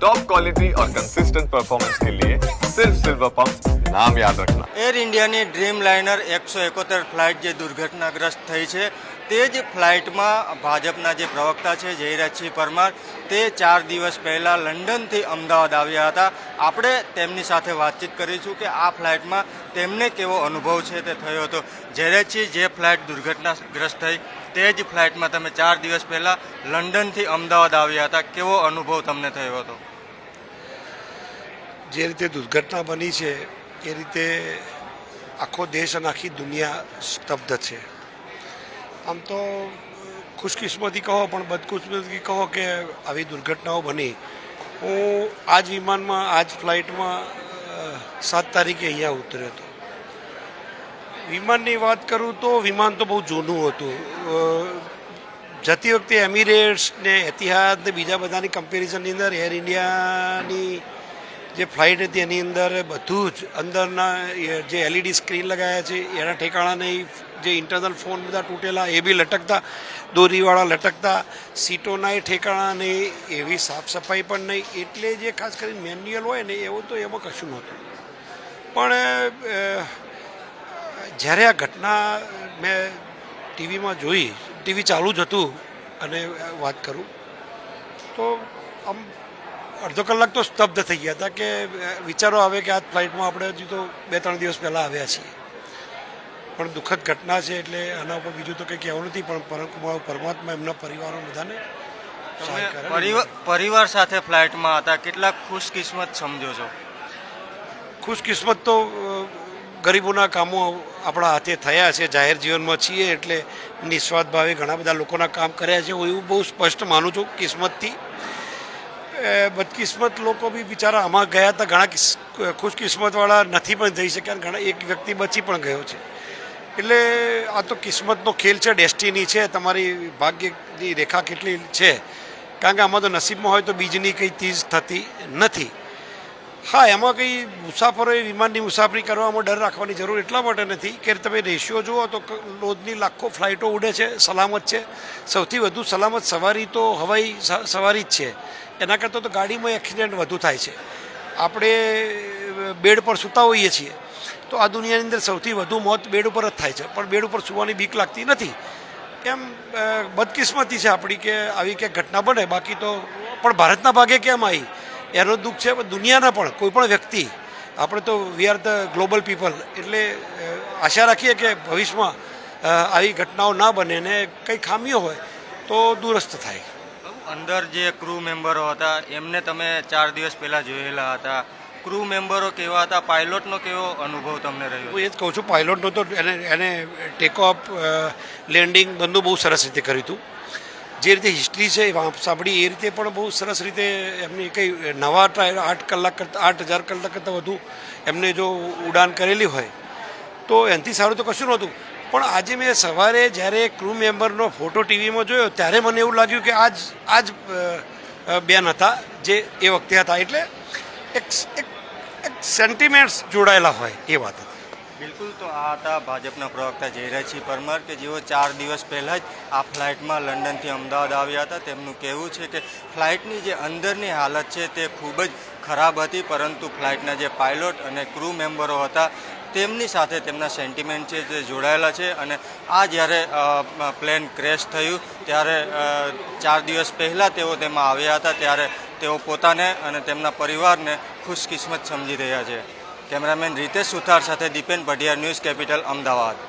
Top quality और consistent performance के लिए सिर्फ सिल्वर पंप नाम याद रखना એર ઇન્ડિયાની ડ્રીમ લાઇનર એકસો એકોતેર ફ્લાઇટ જે દુર્ઘટનાગ્રસ્ત થઈ છે તે જ ફ્લાઇટમાં ભાજપના જે પ્રવક્તા છે જયરાજસિંહ પરમાર તે ચાર દિવસ પહેલાં લંડનથી અમદાવાદ આવ્યા હતા આપણે તેમની સાથે વાતચીત કરીશું કે આ ફ્લાઇટમાં તેમને કેવો અનુભવ છે તે થયો હતો જયરાજસિંહ જે ફ્લાઇટ દુર્ઘટનાગ્રસ્ત થઈ તે જ ફ્લાઇટમાં તમે ચાર દિવસ પહેલાં લંડનથી અમદાવાદ આવ્યા હતા. કેવો અનુભવ તમને થયો હતો? જે રીતે દુર્ઘટના બની છે, એ રીતે આખો દેશ અને આખી દુનિયા સ્તબ્ધ છે. આમ તો ખુશકિસ્મતી કહો, પણ બદકુસ્મતી કહો કે આવી દુર્ઘટનાઓ બની. હું આજ વિમાનમાં, આજ ફ્લાઇટમાં સાત તારીખે અહીંયા ઉતર્યો હતો. વિમાનની વાત કરું તો વિમાન તો બહુ જૂનું હતું. જતી વખતે એમિરેટ્સ ને એતિહાદ ને બીજા બધાની કમ્પેરિઝનની અંદર એર ઇન્ડિયાની જે ફ્લાઇટ હતી એની અંદર બધું જ અંદરના જે એલઈડી સ્ક્રીન લગાવ્યા છે, એના ઠેકાણા નહીં જે ઇન્ટરનલ ફોન બધા તૂટેલા, એ બી લટકતા, દોરીવાળા લટકતા, સીટોના એ ઠેકાણા નહીં એવી સાફ સફાઈ પણ નહીં. એટલે જે ખાસ કરીને મેન્યુઅલ હોય ને, એવું તો એમાં કશું નહોતું. પણ જ્યારે આ ઘટના મેં ટીવીમાં જોઈ ટીવી ચાલુ જ હતું અને વાત કરું તો આમ અડધો કલાક તો સ્તબ્ધ થઈ ગયા હતા કે વિચારો આવે કે આ ફ્લાઇટમાં આપણે હજુ તો બે ત્રણ દિવસ પહેલાં આવ્યા છીએ. પણ દુઃખદ ઘટના છે એટલે આના ઉપર બીજું તો કંઈ કહેવું નથી પણ પરમ પરમાત્મા એમના પરિવારો બધાને પરિવાર પરિવાર સાથે ફ્લાઇટમાં હતા કેટલા ખુશકિસ્મત સમજો છો? ખુશકિસ્મત તો ગરીબોના કામો આપણા હાથે થયા છે, જાહેર જીવનમાં છીએ એટલે નિસ્વાર્થ ભાવે ઘણા બધા લોકોના કામ કર્યા છે. હું એવું બહુ સ્પષ્ટ માનું છું, કિસ્મતથી. બદકિસ્મત લોકો બી બિચારા આમાં ગયા હતા, ઘણા ખુશકિસ્મતવાળા નથી પણ જઈ શક્યા ઘણા, એક વ્યક્તિ બચી પણ ગયો છે. એટલે આ તો કિસ્મતનો ખેલ છે, ડેસ્ટિની છે, તમારી ભાગ્યની રેખા કેટલી છે. કારણ કે આમાં તો નસીબમાં હોય તો બીજની કંઈ ચીજ થતી નથી. હા, એમાં કંઈ મુસાફરોએ વિમાનની મુસાફરી કરવામાં ડર રાખવાની જરૂર એટલા માટે નથી કે તમે રેશિયો જુઓ તો રોજની લાખો ફ્લાઇટો ઉડે છે, સલામત છે. સૌથી વધુ સલામત સવારી તો હવાઈ સવારી જ છે. એના કરતાં તો ગાડીમાં એક્સિડન્ટ વધુ થાય છે. આપણે બેડ પર સૂતા હોઈએ છીએ. તો આ દુનિયાની અંદર સૌથી વધુ મોત બેડ ઉપર જ થાય છે. પણ બેડ ઉપર સૂવાની બીક લાગતી નથી. એમ બદકિસ્મતી છે આપણી કે આવી કે ઘટના બને. બાકી તો, પણ ભારતના ભાગે કેમ આવી? એનો દુઃખ છે પણ દુનિયાના પણ કોઈ પણ વ્યક્તિ આપણે તો we are the global people એટલે આશા રાખીએ કે ભવિષ્યમાં આવી ઘટનાઓ ના બને ને કંઈ ખામીઓ હોય તો દુરસ્ત થાય. અંદર જે ક્રૂ મેમ્બરો હતા એમને તમે ચાર દિવસ પહેલાં જોયેલા હતા. ક્રૂ મેમ્બરો કેવા હતા? પાયલોટનો કેવો અનુભવ તમને રહ્યો? હું એ જ કહું છું પાયલોટનો તો એને એને ટેક ઓફ લેન્ડિંગ બધું બહુ સરસ રીતે કર્યું હતું. જે રીતે હિસ્ટ્રી છે સાંભળી, એ રીતે પણ બહુ સરસ રીતે એમની કંઈ નવા આઠ કલાક કરતાં, આઠ હજાર કલાક કરતાં વધુ એમને જો ઉડાન કરેલી હોય. તો એનાથી સારું તો કશું નહોતું. પણ આજે મેં સવારે જ્યારે ક્રૂ મેમ્બરનો ફોટો ટીવીમાં જોયો, ત્યારે મને એવું લાગ્યું કે આજ આજ બેન હતા જે એ વખતે હતા. એટલે એક એક સેન્ટિમેન્ટ્સ જોડાયેલા હોય એ વાત હતી. બિલકુલ, તો આ હતા ભાજપના પ્રવક્તા જયરાજસિંહ પરમાર કે જેઓ ચાર દિવસ પહેલાં જ આ ફ્લાઇટમાં લંડનથી અમદાવાદ આવ્યા હતા. તેમનું કહેવું છે કે ફ્લાઇટની જે અંદરની હાલત છે તે ખૂબ જ ખરાબ હતી, પરંતુ ફ્લાઇટના જે પાયલોટ અને ક્રૂ મેમ્બરો હતા તેમની સાથે તેમના સેન્ટિમેન્ટ છે તે જોડાયેલા છે અને આ જ્યારે પ્લેન ક્રેશ થયું ત્યારે ચાર દિવસ પહેલાં તેઓ તેમાં આવ્યા હતા, ત્યારે તેઓ પોતાને અને તેમના પરિવારને ખુશકિસ્મત સમજી રહ્યા છે. કેમેરામેન રીતેશ સુથાર સાથે દીપેન પઢિયાર ન્યૂઝ કેપિટલ અમદાવાદ.